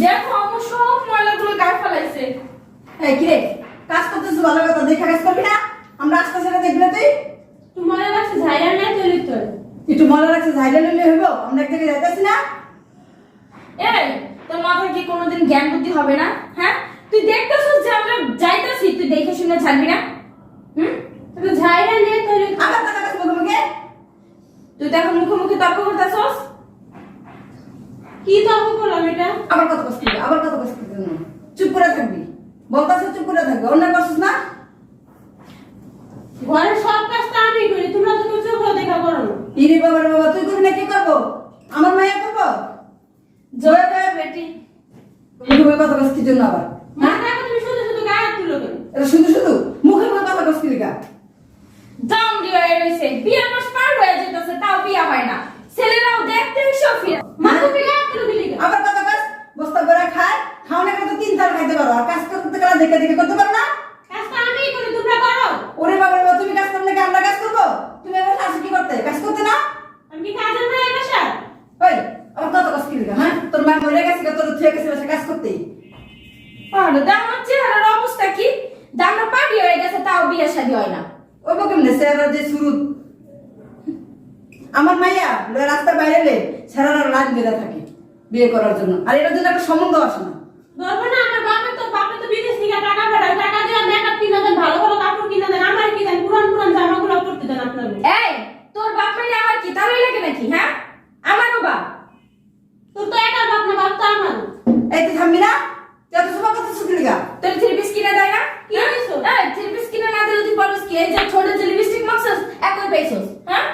দেখো আমার সব ময়লাগুলো গায়ে ফেলাইছে। এই কিরে কাজ করতেছিস ভালো কথা দেখা কাজ করবি না? আমরা আস্তে আস্তে দেখবি না তুই? তোমার কাছে ঝাইরা নাই তৈরি তো একটু মনে রাখছে ঝাইলে নিলে হইব? আমরা এক জায়গায় যাইতেছি না? এই তোর মাথায় কি কোনোদিন জ্ঞান বুদ্ধি হবে না? হ্যাঁ? তুই দেখতেছিস যে আমরা যাইতাছি তুই দেখে শুনে ছাড়বি না? হুম? তুই ঝাইরা নিয়ে তৈরি কথা কাজ করব মুখে তুই তো এখন মুখোমুখি তর্ক করতেছস? কি তর্ক করলাম এটা? আবার কথা করবি আবার কথা না। চুপ করে থাকবি। বলতাছিস চুপ করে থাকবি অন্য করছিস না? ঘরের সব কাজ তো আমি করি তোমরা তো চোখ দেখা করো না। ইরে বাবা বাবা তুই করবি না কি করব? আমার মাইয়া করব? জয় জয় বেটি। মুখে কথা কি জন্য আবার? মা তুমি শুধু শুধু গায়ে তুলো কেন? এটা শুধু শুধু মুখে মুখে কথা কাজ কি লিখা দাম রয়েছে। বিয়ের মাস পার হয়ে যেতেছে তাও বিয়ে হয় না। ছেলেরাও দেখতে সব ফিরে মা তুমি আবার কথা কাজ? বস্তা করে খায় খাওয়ানো করে তো তিন চার খাইতে পারো। আর কাজ করতে গেলে দেখে দেখে করতে পারো না? কাজ তো আমিই করি তোমরা করো। ওরে বাবা বাবা, তুমি কাজ করলে আমরা কাজ করব? তুমি এবার শাশু কি করতে? কাজ করতে না? আমি কি কাজের না এই বাসা ওই আমার কত কাজ কি হ্যাঁ? তোর মা মরে গেছে তোর থুয়ে গেছে বাসা কাজ করতে আর দামার চেহারার অবস্থা কি? দামটা পার্টি হয়ে গেছে তাও বিয়ে শাদী হয় না। শুরু আমার মাইয়া রাস্তা বাইরে সেরারা লাইন বেঁধে থাকে বিয়ে করার জন্য। আর এটার জন্য একটা সম্বন্ধ আসে না। আমার বাপে তো বাপে তো বিদেশ থেকে টাকা পাঠায়। টাকা দিয়ে মেকআপ কিনে ভালো ভালো কাপড় কিনে দেন আমার কি দেন পুরান পুরান জামাগুলো পরতে দেন আপনার এই তোর বাপ মানে আমার কি তাহলে লাগে নাকি হ্যাঁ আমারও বাপ তোর তো একার বাপ না বাপ তো আমারও এই তুই থামবি না তুই এত সময় কথা শুনলি গা তোর থ্রি পিস কিনে দেয় না কি দিছো এই থ্রি পিস কিনে না দিলে তুই পরস কি এই যে ছোট যে লিপস্টিক মাখছস একই পেছস হ্যাঁ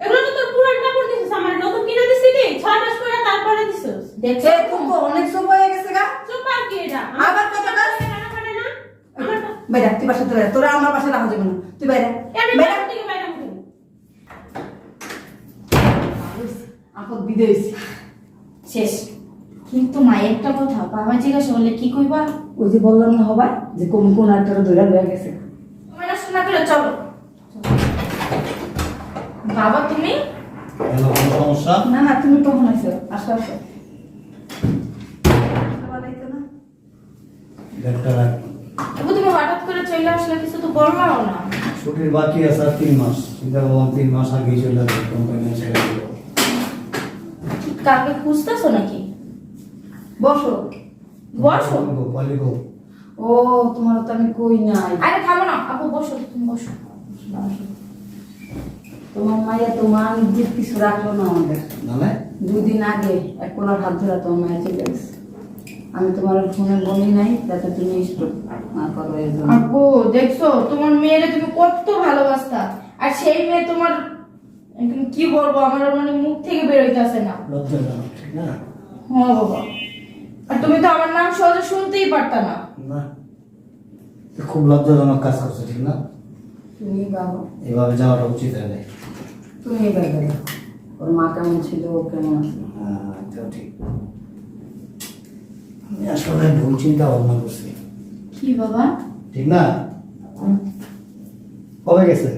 এগুলো তো তোর পুরান কাপড় দিছিস আমার নতুন কিনে দিছিস কি ছয় মাস পরে তারপরে দেখছ খুব অনেক সময় হয়ে গেছে গা। আর কি এটা? আবার কথা বল। টাকা পাঠায় না? বাইরে তুই বাসা তোরা তোরা আমার বাসা রাখা যাবে না। তুই বাইরে। বাইরে। থেকে বাইরে আপদ বিদেশ। শেষ। কিন্তু মা একটা কথা বাবা জিজ্ঞাসা করলে কি কইবা? ওই যে বললাম না হবা যে কোন কোন একটা ধরে লয়ে গেছে। তুমি না শোনা করে চলো। বাবা তুমি? হ্যালো কোনো সমস্যা? না না তুমি কখন আইছো? আসো আসো ভালোইতো না। ব্যাগটা রাখ তবু তুমি হঠাৎ করে চলে আসলে কিছু তো বললাও না। ছুটির বাকি আছে আর তিন মাস। চিন্তা করলাম তিন মাস চলে কোম্পানি কাকে খুঁজতেছো নাকি? বসো। বসো? পালিগো ও তোমার তো আমি কই নাই। আরে থামো না আপু বসো তুমি বসো। তোমার মাইয়া তোমার নিজের কিছু রাখল না আমাদের। মানে? দুদিন আগে এক কোনার হাত ধরা তোমার মায়ের চলে গেছে। আমি তোমার ফোনে বলি নাই যাতে তুমি করো আপু দেখছ তোমার মেয়েরে তুমি কত ভালোবাসতা। আর সেই মেয়ে তোমার কি বলব আমার মানে মুখ থেকে বেরোইতেছে না। না? হ্যাঁ বাবা। আর তুমি তো আমার নাম সহজে শুনতেই পারতা না। না। খুব লজ্জাজনক কাজ করছে ঠিক না? তুমি বাবা। এভাবে যাওয়াটা উচিত হয় নাই। তুমি এবার ওর মা কেমন ছিল ও কেমন আছে? হ্যাঁ ঠিক। আমি আসলে ভুল চিন্তা ভাবনা করছি। কি বাবা? ঠিক না? কবে গেছে?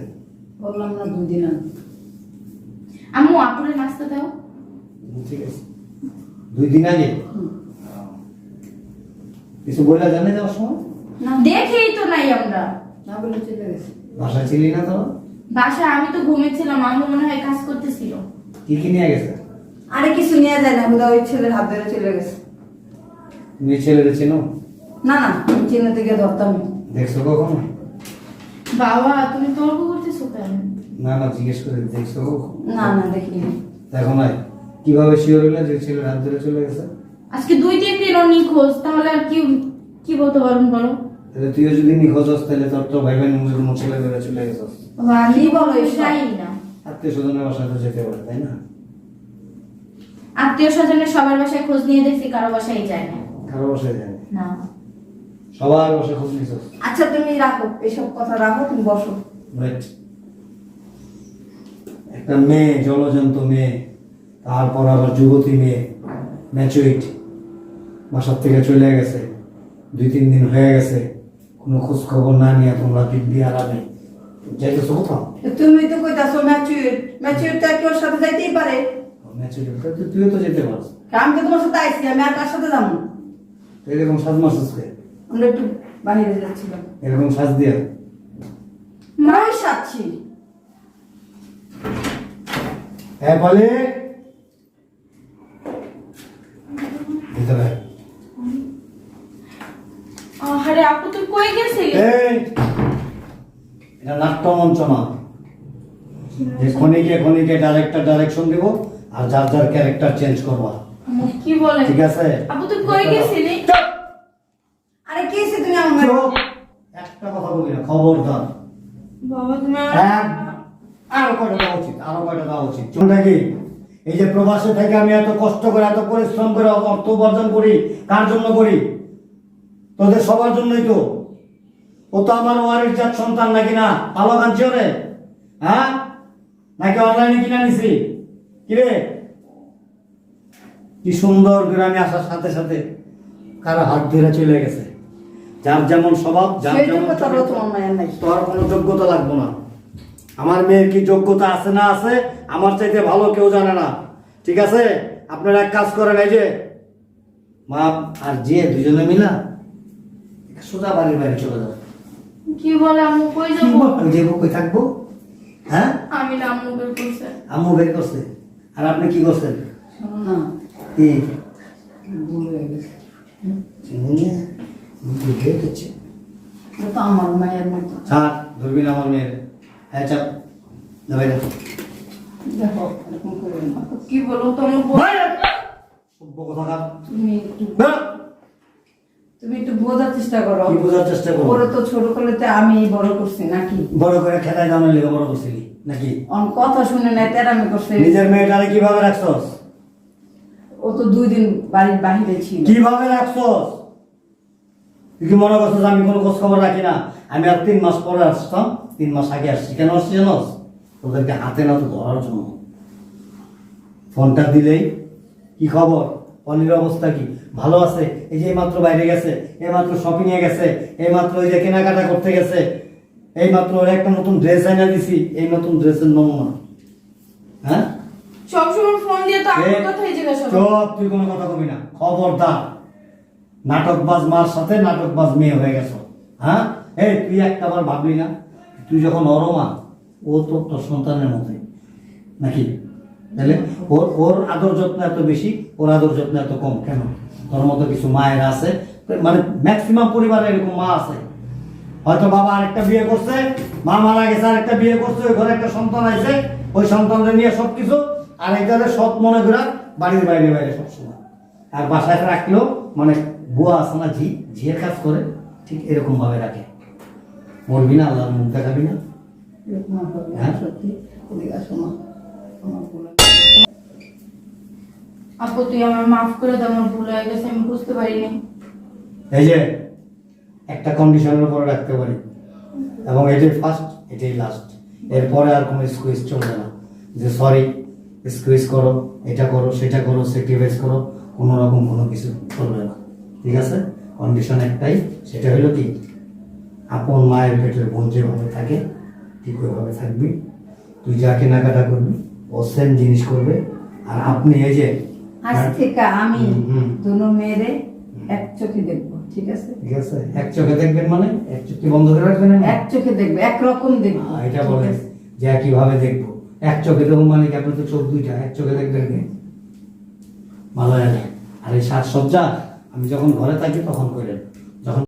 বললাম না আগে। আম্মু আপুরে নাস্তা দাও। ঠিক আছে। দুই দিন আগে কিছু বলে জানে যাওয়ার সময়? না দেখেই তো নাই আমরা। না বলে চলে গেছে। বাসায় ছিলি না তো? বাসায় আমি তো ঘুমিয়েছিলাম আম্মু মনে হয় কাজ করতেছিল। কি কি নিয়ে গেছে? আরে কিছু নিয়ে যায় না বোধহয় ওই ছেলের হাত ধরে চলে গেছে। ছেলের চিনো? না না চিনাতে গিয়ে ধরতাম। দেখছ কখনো? বাবা তুমি তর্ক করতেছো কেন? না না জিজ্ঞেস করে দেখছ না না দেখিনি। দেখো নাই কীভাবে শিওর যে ছেলের হাত ধরে চলে গেছে? আজকে দুই তিন দিন ও নিখোঁজ তাহলে আর কি কি বলতে পারুন বলো? তাহলে তুইও যদি নিখোঁজ হস তাহলে তোর তো ভাই মুখ ছেলে ধরে চলে গেছিস বাবা আমি বলো এসব? যাই না। আত্মীয় স্বজনের বাসায় তো যেতে পারে তাই না? আত্মীয় স্বজনের সবার বাসায় খোঁজ নিয়ে দেখছি কারও বাসায় যায় না। কারও যায় না। সবার খোঁজ নিছিস আচ্ছা তুমি রাখো এসব কথা রাখো তুমি বসো। রাইট একটা মেয়ে জলজন্ত মেয়ে তারপর আবার যুবতী মেয়ে ম্যাচুইট বাসার থেকে চলে গেছে দুই তিন দিন হয়ে গেছে কোনো খোঁজ খবর না নিয়ে তোমরা দিব্যি আরামে যাইতেছো কোথাও? তুমি তো কইতাছো ম্যাচুর ম্যাচুর তো কেউ সাথে যাইতেই পারে। ম্যাচুরিটি তুইও তো যেতে পারস আমি তো তোমার সাথে আইসি আমি আর কার সাথে যাব। এরকম সাজ মাসুস করে আমরা একটু বাইরে যাচ্ছিলাম এরকম সাজ দিয়ে। মাই সাচ্ছি হ্যাঁ বলে। ভিতরে। আরে আপু তুই কই গেছিলি এই। এটা নাট্য মঞ্চ না যে খনিকে খনিকে ডাইরেক্টর ডাইরেকশন দিব আর যার যার ক্যারেক্টার চেঞ্জ করবা। কি বলে ঠিক আছে। আপু তুই কই গেছিলি! আরে কি হয়েছে তুমি আমার! একটা কথা বলি না খবরদার। বাবা তুমি আরও কয়টা দেওয়া উচিত আরও কয়টা দেওয়া উচিত। চুনটা কি এই যে প্রবাসে থেকে আমি এত কষ্ট করে এত পরিশ্রম করে অর্থ উপার্জন করি কার জন্য করি? তোদের সবার জন্যই তো। ও তো আমার ওয়ারির জাত সন্তান নাকি না? ভালো কাঁদছি ওরে হ্যাঁ? নাকি অনলাইনে কিনে নিছি কিরে কি সুন্দর গ্রামে আসার সাথে সাথে কারও হাত ধরে চলে গেছে। যার যেমন স্বভাব যার যেমন তোর কোনো যোগ্যতা লাগবে না। আমার মেয়ের কি যোগ্যতা আছে না আছে আমার চাইতে ভালো কেউ জানে না। ঠিক আছে? আপনারা এক কাজ করেন এই যে মা আর যে দুজনে মিলা সোজা বাড়ির বাইরে চলে যাও। কি বলে আম্মু কই যাব? বল, যে কই থাকব? হ্যাঁ? আমি না আম্মু বের করছে। আম্মু বের করছে। আর আপনি কি করছেন? না আমার মায়ের মতো। ছাড় ধরবি না আমার মেয়ের। হ্যাঁ চাপ। না দেখো এরকম কি বলো তোমার। তুমি একটু তুমি একটু বোঝার চেষ্টা করো। কি বোঝার চেষ্টা? ওরে তো ছোট আমি বড় করছি নাকি? বড় করে জানার লেগে বড় করছিলি নাকি? অন কথা শুনে নাই তেরামি করছে নিজের মেয়েটারে কীভাবে রাখছস? ও তো দুই দিন বাড়ির বাহিরে ছিল। কীভাবে রাখছস তুই কি মনে করছিস আমি কোনো খোঁজ খবর রাখি না? আমি আর তিন মাস পরে আসতাম, তিন মাস আগে আসছি। কেন আসছি জানোস? তোদেরকে হাতে না তো ধরার জন্য। ফোনটা দিলেই কি খবর? অনির অবস্থা কি? ভালো আছে? এই যে এইমাত্র বাইরে গেছে, এইমাত্র শপিং এ গেছে, এইমাত্র ওই যে কেনাকাটা করতে গেছে, এইমাত্র একটা নতুন ড্রেস এনে দিছি, এই নতুন ড্রেসের নমুনা হ্যাঁ? সবসময় ফোন দিয়ে তো আমার কথাই জিজ্ঞাসা চুপ তুই কোনো কথা কবি না। খবরদার। নাটকবাজ মার সাথে নাটকবাজ মেয়ে হয়ে গেছো। হ্যাঁ? এই তুই একটা বার ভাবলি না? তুই যখন অরমা ও তো তোর সন্তানের মতোই। নাকি? তাহলে ওর ওর আদর যত্ন এত বেশি ওর আদর যত্ন এত কম। কেন? তোর মতো কিছু মায়ের আছে। মানে ম্যাক্সিমাম পরিবারে এরকম মা আছে। হয়তো বাবা আরেকটা বিয়ে করছে মা মারা গেছে আরেকটা বিয়ে করছে ওই ঘরে একটা সন্তান আছে ওই সন্তানদের নিয়ে সবকিছু আর এটারে সৎ মনে করে বাড়ির বাইরে বাইরে সবসময়। আর বাসায় রাখলেও মানে বুয়া আছে না ঝি ঝিয়ের কাজ করে ঠিক এরকম ভাবে রাখে। মরবি না আল্লাহর মুখ দেখাবি না। হ্যাঁ? সত্যি আপু তুই আমার মাফ করে দে আমার ভুল হয়ে গেছে আমি বুঝতে পারিনি। এই যে একটা কন্ডিশনের উপরে রাখতে পারি। এবং এটাই ফার্স্ট এটাই লাস্ট এরপরে আর কোনো স্কুইজ চলবে না। যে সরি স্কুইজ করো এটা করো সেটা করো স্যাক্রিফাইস করো কোনো রকম কোনো কিছু করবে না। ঠিক আছে? কন্ডিশন একটাই সেটা হলো কি? আপন মায়ের পেটের বোন যেভাবে থাকে ঠিক ওইভাবে থাকবি। তুই যা কেনাকাটা করবি ও সেম জিনিস করবে। আর আপনি এই যে আজ থেকে আমি। দুনো মেয়েরে এক চোখে দেখব ঠিক আছে? ঠিক আছে? এক চোখে দেখবেন মানে? এক চোখে বন্ধ করে রাখবেন এক চোখে দেখবে এটা বলে? যে কীভাবে দেখব। এক চোখে দেখুন মানে কি আপনার তো চোখ দুইটা, এক চোখে দেখবেন ভালো লাগে আর এই সাজসজ্জা আমি যখন ঘরে থাকি তখন করেন